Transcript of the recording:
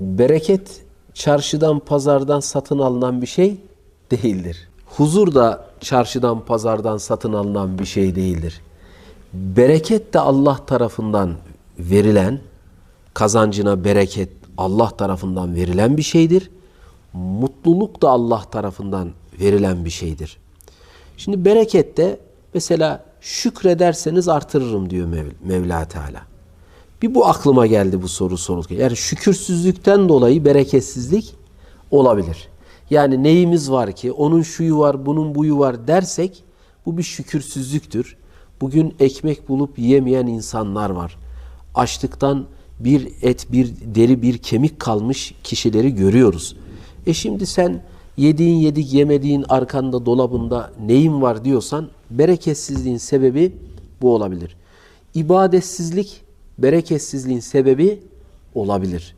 Bereket çarşıdan pazardan satın alınan bir şey değildir. Huzur da çarşıdan pazardan satın alınan bir şey değildir. Bereket de Allah tarafından verilen, kazancına bereket Allah tarafından verilen bir şeydir. Mutluluk da Allah tarafından verilen bir şeydir. Şimdi bereket de mesela şükrederseniz artırırım diyor Mev- Mevla Teala. Bir bu aklıma geldi bu soru sorulurken. Yani şükürsüzlükten dolayı bereketsizlik olabilir. Yani neyimiz var ki onun şuyu var bunun buyu var dersek bu bir şükürsüzlüktür. Bugün ekmek bulup yiyemeyen insanlar var. Açlıktan bir et bir deri bir kemik kalmış kişileri görüyoruz. E şimdi sen yediğin yedik yemediğin arkanda dolabında neyin var diyorsan bereketsizliğin sebebi bu olabilir. İbadetsizlik bereketsizliğin sebebi olabilir.